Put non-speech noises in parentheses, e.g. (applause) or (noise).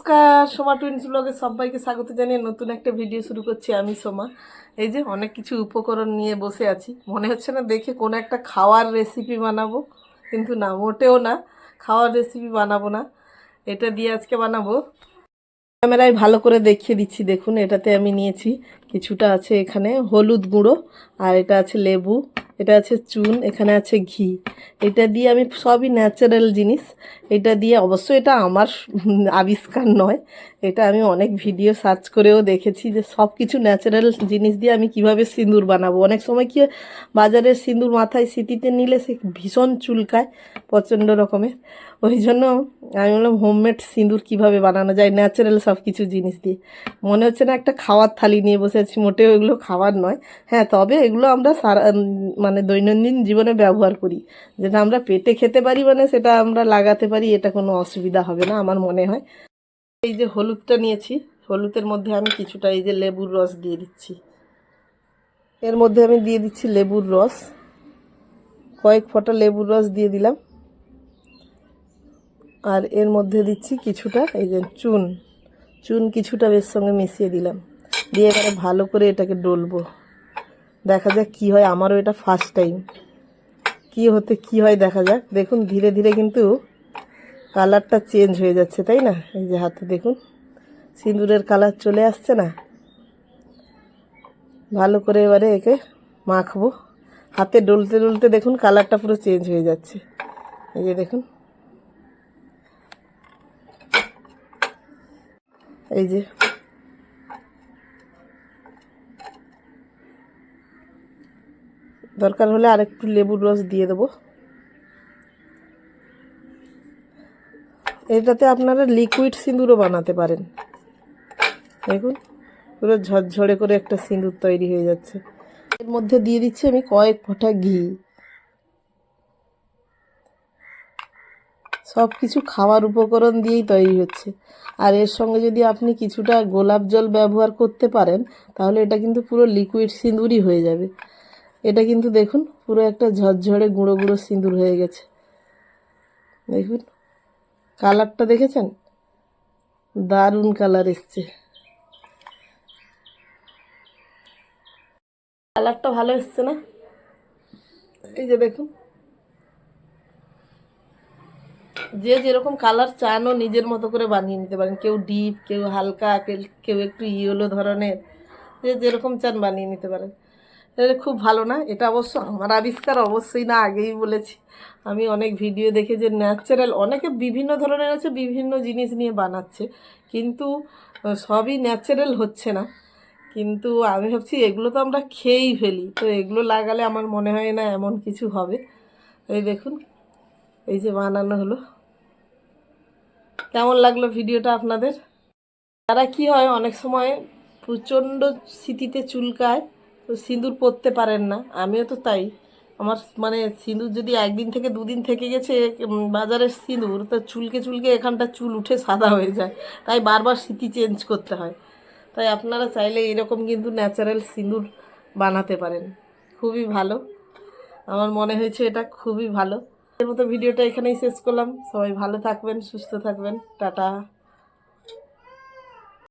নমস্কার সোমা টুইন্স ব্লগে সবাইকে স্বাগত জানিয়ে নতুন একটা ভিডিও শুরু করছি আমি, সোমা। এই যে অনেক কিছু উপকরণ নিয়ে বসে আছি। মনে হচ্ছে না দেখে কোনো একটা খাওয়ার রেসিপি বানাবো, কিন্তু না, মোটেও না। খাওয়ার রেসিপি বানাবো না। এটা দিয়ে আজকে বানাবো। ক্যামেরায় ভালো করে দেখিয়ে দিচ্ছি, দেখুন, এটাতে আমি নিয়েছি। কিছুটা আছে এখানে হলুদ গুঁড়ো আর এটা আছে লেবু। এটা আছে চুন, এখানে আছে ঘি। এটা দিয়ে আমি সবই ন্যাচারাল জিনিস। এটা দিয়ে অবশ্য এটা আমার (laughs) আবিষ্কার নয়। এটা আমি অনেক ভিডিও সার্চ করেও দেখেছি যে সব কিছু ন্যাচারাল জিনিস দিয়ে আমি কীভাবে সিঁদুর বানাবো। অনেক সময় কি বাজারের সিঁদুর মাথায় সিটিতে নিলে সে ভীষণ চুলকায় প্রচণ্ড রকমের। ওই জন্য আমি বললাম হোমমেড সিঁদুর কীভাবে বানানো যায় ন্যাচারাল সব কিছু জিনিস দিয়ে। মনে হচ্ছে না একটা খাওয়ার থালি নিয়ে বসে আছি, মোটেও এগুলো খাবার নয়। হ্যাঁ তবে এগুলো আমরা সারা মানে দৈনন্দিন জীবনে ব্যবহার করি। যেটা আমরা পেটে খেতে পারি মানে সেটা আমরা লাগাতে পারি, এটা কোনো অসুবিধা হবে না আমার মনে হয়। এই যে হলুদটা নিয়েছি, হলুদের মধ্যে আমি কিছুটা এই যে লেবুর রস দিয়ে দিচ্ছি। এর মধ্যে আমি দিয়ে দিচ্ছি লেবুর রস। কয়েক ফোঁটা লেবুর রস দিয়ে দিলাম। আর এর মধ্যে দিচ্ছি কিছুটা, এই যে চুন। চুন কিছুটা এর সঙ্গে মিশিয়ে দিলাম। দিয়ে এবারে ভালো করে এটাকে ডলবো। দেখা যাক কি হয়, আমারও এটা ফার্স্ট টাইম কি হতে, কি হয় দেখা যাক। দেখুন, ধীরে ধীরে কিন্তু কালারটা চেঞ্জ হয়ে যাচ্ছে, তাই না? এই যে হাতে দেখুন, সিঁদুরের কালার চলে আসছে না? ভালো করে এবারে একে মাখবো। হাতে ডলতে ডলতে দেখুন, কালারটা পুরো চেঞ্জ হয়ে যাচ্ছে। এই যে দেখুন এই যে। দরকার হলে আরেকটু লেবুর রস দিয়ে দেবো। এটাতে আপনারা লিকুইড সিঁদুরও বানাতে পারেন। দেখুন, পুরো ঝরঝরে করে একটা সিঁদুর তৈরি হয়ে যাচ্ছে। এর মধ্যে দিয়ে দিচ্ছি আমি কয়েক ফোঁটা ঘি। সব কিছু খাওয়ার উপকরণ দিয়েই তৈরি হচ্ছে। আর এর সঙ্গে যদি আপনি কিছুটা গোলাপ জল ব্যবহার করতে পারেন, তাহলে এটা কিন্তু পুরো লিকুইড সিঁদুরই হয়ে যাবে। এটা কিন্তু দেখুন, পুরো একটা ঝরঝরে গুঁড়ো গুঁড়ো সিঁদুর হয়ে গেছে। দেখুন, কালারটা দেখেছেন? দারুণ কালার এসছে। কালারটা ভালো এসছে না? এই যে দেখুন যে যেরকম কালার চান ও নিজের মতো করে বানিয়ে নিতে পারেন। কেউ ডিপ কেউ হালকা, কেউ একটু ইয়েলো ধরনের, যে যেরকম চান বানিয়ে নিতে পারেন। এটা খুব ভালো না? এটা অবশ্য আমার আবিষ্কার অবশ্যই না, আগেই বলেছি। আমি অনেক ভিডিও দেখে যে ন্যাচারাল অনেকে বিভিন্ন ধরনের আছে, বিভিন্ন জিনিস নিয়ে বানাচ্ছে। কিন্তু সবই ন্যাচারাল হচ্ছে না। কিন্তু আমি ভাবছি, এগুলো তো আমরা খেয়েই ফেলি। তো এগুলো লাগালে আমার মনে হয় না এমন কিছু হবে। এই দেখুন, এই যে বানানো হলো। কেমন লাগল ভিডিওটা আপনাদের? তারা কি হয়, অনেক সময় প্রচণ্ড স্মৃতিতে চুলকায়, তো সিঁদুর পরতে পারেন না। আমিও তো তাই। আমার মানে সিঁদুর যদি একদিন থেকে দুদিন থেকে গেছে বাজারের সিঁদুর, তো চুলকে চুলকে এখানটা চুল উঠে সাদা হয়ে যায়। তাই বারবার স্মৃতি চেঞ্জ করতে হয়। তাই আপনারা চাইলে এরকম কিন্তু ন্যাচারাল সিঁদুর বানাতে পারেন। খুবই ভালো। আমার মনে হয়েছে এটা খুবই ভালো। এর মতো ভিডিওটা এখানেই শেষ করলাম। সবাই ভালো থাকবেন সুস্থ থাকবেন। টাটা।